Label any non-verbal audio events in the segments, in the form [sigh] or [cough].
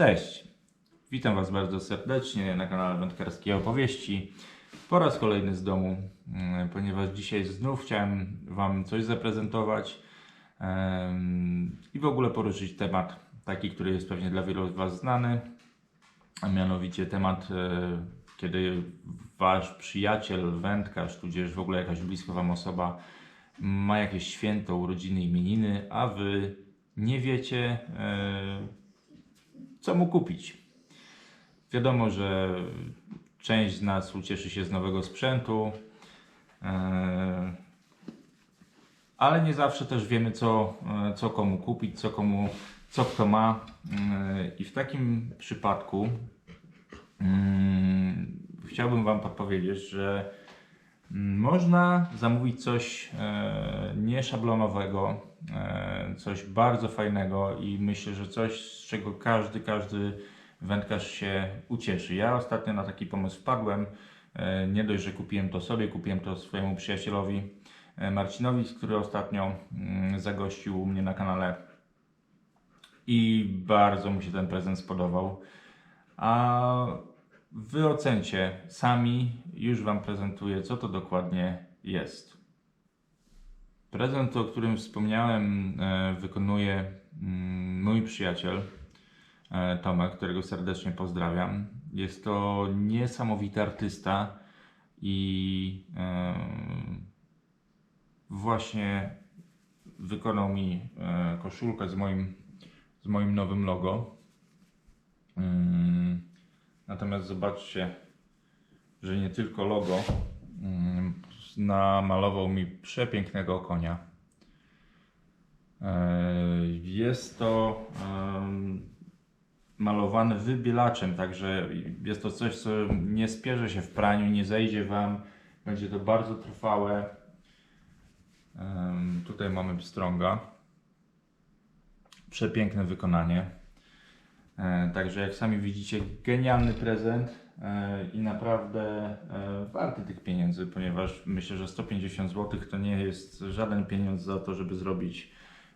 Cześć! Witam Was bardzo serdecznie na kanale Wędkarskie Opowieści. Po raz kolejny z domu, mm, ponieważ dzisiaj znów chciałem Wam coś zaprezentować i w ogóle poruszyć temat taki, który jest pewnie dla wielu z Was znany, a mianowicie temat, e, kiedy Wasz przyjaciel, wędkarz, tudzież w ogóle jakaś bliska Wam osoba ma jakieś święto, urodziny, imieniny, a Wy nie wiecie, e, co mu kupić. Wiadomo, że część z nas ucieszy się z nowego sprzętu, e, ale nie zawsze też wiemy, co, e, co komu kupić, co, komu, co kto ma. E, I w takim przypadku mm, chciałbym Wam podpowiedzieć, że mm, można zamówić coś nieszablonowego, coś bardzo fajnego i myślę, że coś, z czego każdy, każdy wędkarz się ucieszy. Ja ostatnio na taki pomysł wpadłem. E, nie dość, że kupiłem to sobie, kupiłem to swojemu przyjacielowi e, Marcinowi, który ostatnio mm, zagościł u mnie na kanale i bardzo mu się ten prezent spodobał. A wy ocencie sami, już Wam prezentuję, co to dokładnie jest. Prezent, o którym wspomniałem, e, wykonuje mm, mój przyjaciel e, Tomek, którego serdecznie pozdrawiam. Jest to niesamowity artysta i e, właśnie wykonał mi koszulkę z moim, z moim nowym logo. Mm, Natomiast zobaczcie, że nie tylko logo, mm, namalował mi przepięknego konia. E, Jest to em, malowane wybielaczem, także jest to coś, co nie spierze się w praniu, nie zejdzie Wam. Będzie to bardzo trwałe. Tutaj mamy pstrąga. Przepiękne wykonanie. E, Także jak sami widzicie, genialny prezent i naprawdę e, warty tych pieniędzy, ponieważ myślę, że 150 zł to nie jest żaden pieniądz za to, żeby zrobić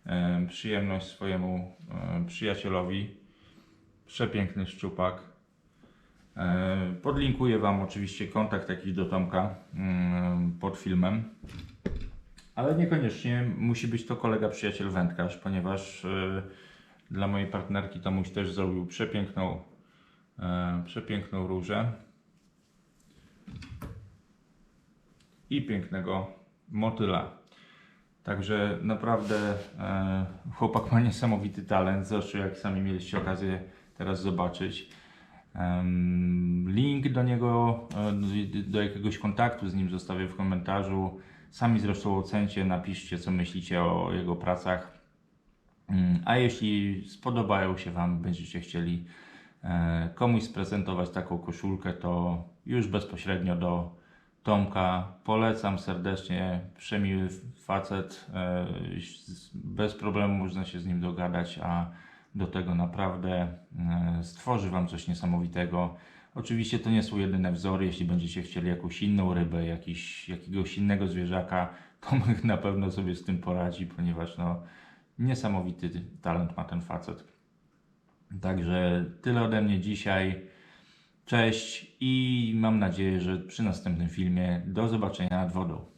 e, przyjemność swojemu e, przyjacielowi. Przepiękny szczupak. E, Podlinkuję Wam oczywiście kontakt jakiś do Tomka mm, pod filmem. Ale niekoniecznie musi być to kolega, przyjaciel, wędkarz, ponieważ e, dla mojej partnerki Tomuś też zrobił przepiękną, e, przepiękną różę i pięknego motyla. Także naprawdę e, chłopak ma niesamowity talent, zresztą jak sami mieliście okazję teraz zobaczyć. Link do niego, e, do- jakiegoś kontaktu z nim zostawię w komentarzu. Sami zresztą ocencie, napiszcie co myślicie o jego pracach. Mm, A jeśli spodobają się Wam, będziecie chcieli e, komuś sprezentować taką koszulkę, to już bezpośrednio do Tomka polecam serdecznie. Przemiły facet, e, bez problemu można się z nim dogadać, a do tego naprawdę e, stworzy Wam coś niesamowitego. Oczywiście to nie są jedyne wzory, jeśli będziecie chcieli jakąś inną rybę, jakiś, jakiegoś innego zwierzaka, Tomek [laughs] na pewno sobie z tym poradzi, ponieważ no, Niesamowity talent ma ten facet. Także tyle ode mnie dzisiaj. Cześć i mam nadzieję, że przy następnym filmie do zobaczenia nad wodą.